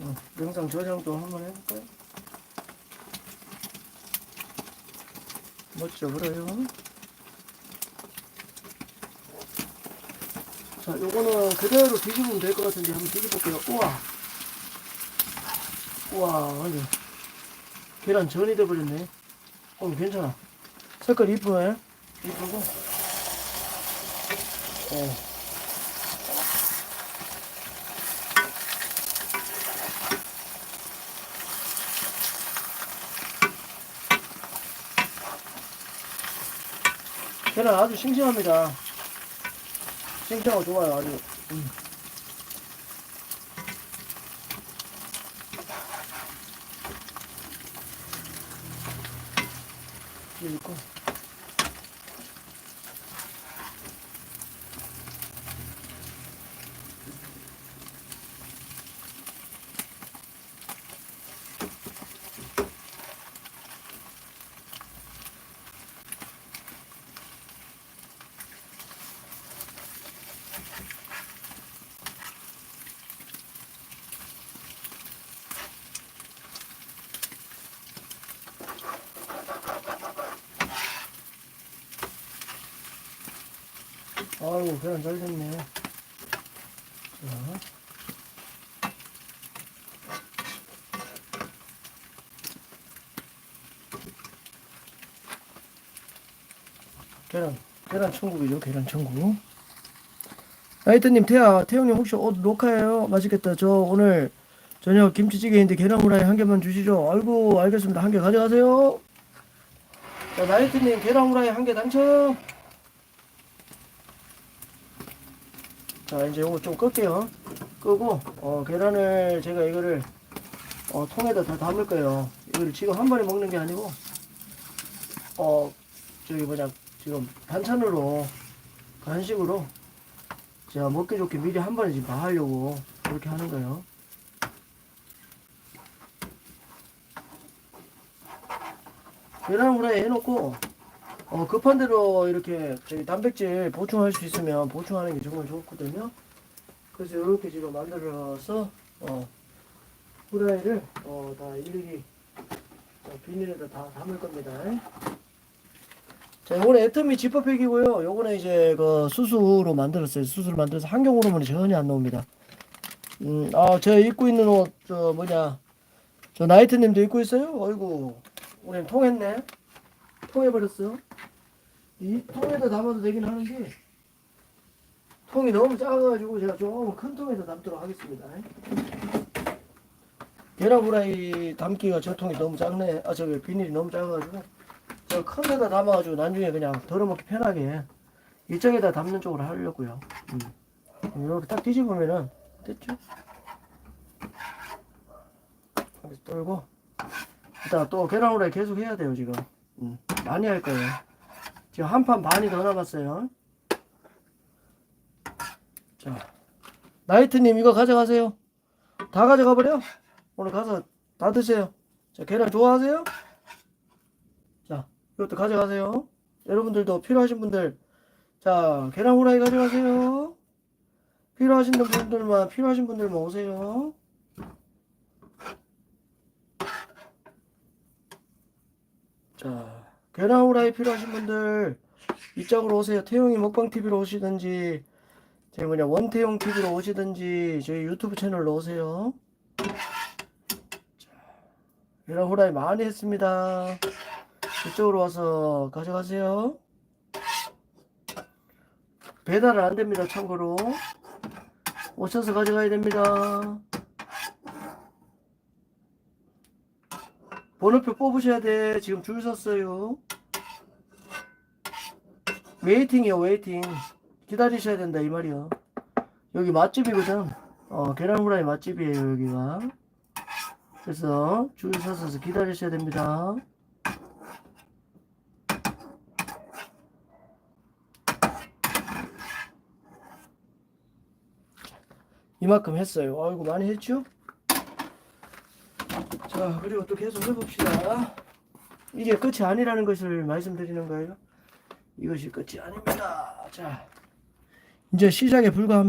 어, 영상 저장도 한번 해볼까요? 멋져 보여요. 자, 요거는 그대로 뒤집으면 될 것 같은데 한번 뒤집어볼게요. 우와. 우와, 완전 계란 전이 돼버렸네. 어, 괜찮아. 색깔 이쁘네. 이쁘고. 어. 계란 아주 싱싱합니다. 싱싱하고 좋아요, 아주. 음. 여기 아이고, 계란 잘 됐네. 자. 계란, 계란 천국이죠, 계란 천국. 나이트님, 태아, 태형님 혹시 옷 녹화해요? 맛있겠다. 저 오늘 저녁 김치찌개인데 계란 후라이 한 개만 주시죠. 아이고, 알겠습니다. 한 개 가져가세요. 자, 나이트님, 계란 후라이 한 개 당첨. 자 이제 요거 좀 끌게요. 끄고 어 계란을 제가 이거를 어 통에다 다 담을 거예요. 이거를 지금 한 번에 먹는 게 아니고 어 저기 뭐냐 지금 반찬으로 간식으로 제가 먹기 좋게 미리 한 번에 지금 다 하려고 그렇게 하는 거예요. 계란 후라이 해놓고 어, 급한 대로 이렇게 단백질 보충할 수 있으면 보충하는 게 정말 좋거든요. 그래서 이렇게 지금 만들어서 어, 후라이를 어, 다 일일이 자, 비닐에다 다 담을 겁니다. 자, 요거는 애터미 지퍼팩이고요. 요거는 이제 그 수수로 만들었어요. 수수로 만들어서 환경 호르몬이 전혀 안 나옵니다. 음, 아, 저 입고 있는 옷, 저 뭐냐, 저 나이트님도 입고 있어요? 어이구, 우리 통했네. 통해버렸어. 이 통에다 담아도 되긴 하는데 통이 너무 작아가지고 제가 조금 큰 통에서 담도록 하겠습니다. 계란 후라이 담기가 저 통이 너무 작네. 아 저기 비닐이 너무 작아가지고 저 큰 데다 담아가지고 나중에 그냥 덜어먹기 편하게 이쪽에다 담는 쪽으로 하려고요. 음. 이렇게 딱 뒤집으면은 됐죠? 이렇게 떨고 이따 또 계란 후라이 계속 해야 돼요 지금. 음. 많이 할 거예요. 지금 한 판 반이 더 남았어요. 자, 나이트님 이거 가져가세요. 다 가져가 버려. 오늘 가서 다 드세요. 자, 계란 좋아하세요? 자, 이것도 가져가세요. 여러분들도 필요하신 분들, 자, 계란 후라이 가져가세요. 필요하신 분들만 필요하신 분들만 오세요. 자, 후라이 필요하신 분들 이쪽으로 오세요. 태용이 먹방 TV로 오시든지 저희 뭐냐 원태용 TV로 오시든지 저희 유튜브 채널로 오세요. 자, 계란 후라이 많이 했습니다. 이쪽으로 와서 가져가세요. 배달은 안 됩니다. 참고로 오셔서 가져가야 됩니다. 번호표 뽑으셔야 돼. 지금 줄 섰어요. 웨이팅이요, 웨이팅. 기다리셔야 된다, 이 말이요. 여기 맛집이거든. 어, 계란 후라이 맛집이에요, 여기가. 그래서 줄 서서 기다리셔야 됩니다. 이만큼 했어요. 아이고, 많이 했죠? 자, 그리고 또 계속 해봅시다. 이게 끝이 아니라는 것을 말씀드리는 거예요. 이것이 끝이 아닙니다. 자, 이제 시작에 불과합니다.